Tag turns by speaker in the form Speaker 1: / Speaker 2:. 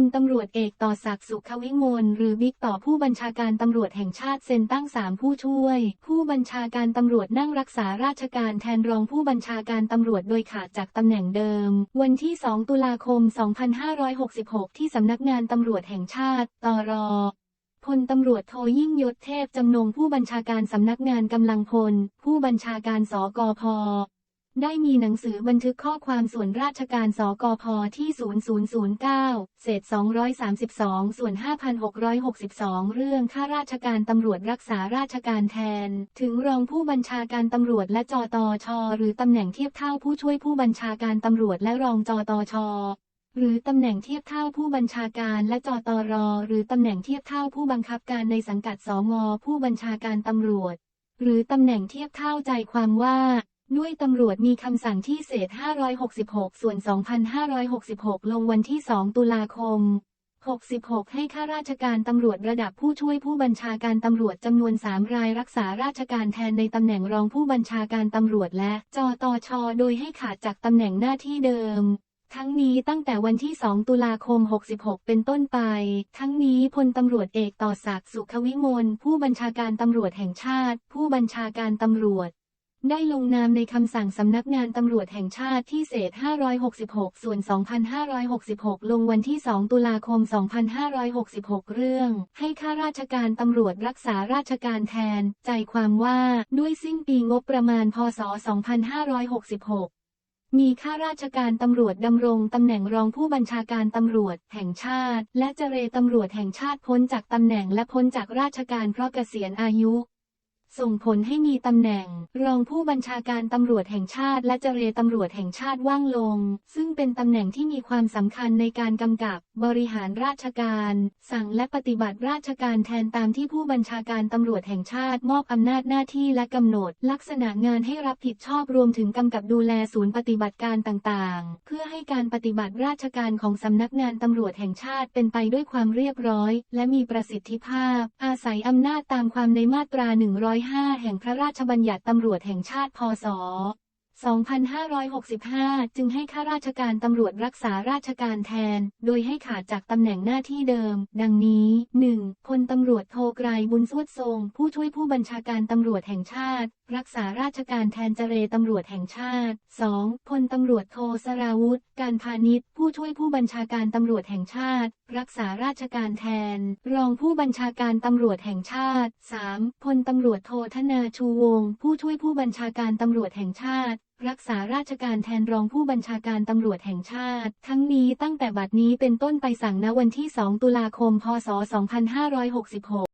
Speaker 1: ลตำรวจเอกต่อศักดิ์สุขวิมลหรือบิ๊กต่อผู้บัญชาการตำรวจแห่งชาติเซ็นตั้งสามผู้ช่วย ผู้บัญชาการตำรวจนั่งรักษาราชการแทนรองผู้บัญชาการตำรวจโดยขาดจากตำแหน่งเดิม วันที่ 2 ตุลาคม 2566 ที่สำนักงานตำรวจแห่งชาติตรพลตำรวจโทยิ่งยศเทพจำนงผู้บัญชาการสำนักงานกำลังพล ผู้บัญชาการสกพ ได้มีหนังสือบันทึกข้อความส่วนราชการสกพที่ 0009 เศษ 232 ส่วน 5662 เรื่องข้าราชการตำรวจรักษาราชการแทน ถึงรองผู้บัญชาการตำรวจและจตช หรือตำแหน่งเทียบเท่าผู้ช่วยผู้บัญชาการตำรวจและรองจตชหรือตำแหน่งเทียบเท่าผู้บัญชาการและจตร หรือตำแหน่งเทียบเท่าผู้บังคับการในสังกัดสงผู้บัญชาการตำรวจ หรือตำแหน่งเทียบเท่าใจความว่า ด้วยตำรวจมีคำสั่งที่เศษ 566 ส่วน 2566 ลงวันที่ 2 ตุลาคม 66 ให้ข้าราชการตำรวจระดับผู้ช่วยผู้บัญชาการตำรวจจำนวน 3 รายรักษาราชการแทนในตำแหน่งรองผู้บัญชาการตำรวจและจตช โดยให้ขาดจากตำแหน่งหน้าที่เดิมทั้งนี้ตั้งแต่วันที่ 2 ตุลาคม 66 เป็นต้นไป ทั้งนี้พลตำรวจเอกต่อศักดิ์สุขวิมล ผู้บัญชาการตำรวจแห่งชาติ ผู้บัญชาการตำรวจ ได้ลงนามในคำสั่งสำนักงานตำรวจแห่งชาติที่เศษ 566 ส่วน 2566 ลงวันที่ 2 ตุลาคม 2566 เรื่อง ให้ข้าราชการตำรวจรักษาราชการแทน ใจความว่าด้วยสิ้นปีงบประมาณ พศ 2566มีข้าราชการตำรวจดำรงตำแหน่งรองผู้บัญชาการตำรวจแห่งชาติ และเจรตำรวจแห่งชาติพ้นจากตำแหน่งและพ้นจากราชการเพราะเกษียณอายุ ส่งผลให้มีตำแหน่ง รองผู้บัญชาการตำรวจแห่งชาติ และเจรตำรวจแห่งชาติว่างลง ซึ่งเป็นตำแหน่งที่มีความสำคัญในการกำกับ บริหารราชการ สั่งและปฏิบัติราชการแทนตามที่ผู้บัญชาการตำรวจแห่งชาติมอบอำนาจหน้าที่และกำหนด ลักษณะงานให้รับผิดชอบรวมถึงกำกับดูแลศูนย์ปฏิบัติการต่างๆ เพื่อให้การปฏิบัติราชการของสำนักงานตำรวจแห่งชาติเป็นไปด้วยความเรียบร้อย และมีประสิทธิภาพ อาศัยอำนาจตามความในมาตรา105 แห่งพระราชบัญญัติตำรวจแห่งชาติพศ 2565 จึงให้ข้าราชการตำรวจรักษาราชการแทน โดยให้ขาดจากตำแหน่งหน้าที่เดิม ดังนี้ 1. พลตำรวจโทกรายบุญสวดทรง ผู้ช่วยผู้บัญชาการตำรวจแห่งชาติ รักษาราชการแทนเจเรตำรวจแห่งชาติ 2. พลตำรวจโทสราวุธ การพาณิชย์ ผู้ช่วยผู้บัญชาการตำรวจแห่งชาติ รักษาราชการแทน รองผู้บัญชาการตำรวจแห่งชาติ 3. พลตำรวจโทธนาชูวงศ์ผู้ช่วยผู้บัญชาการตำรวจแห่งชาติรักษาราชการแทนรองผู้บัญชาการตำรวจแห่งชาติ ทั้งนี้ตั้งแต่บัดนี้เป็นต้นไปสั่งณวันที่ 2 ตุลาคม พศ 2566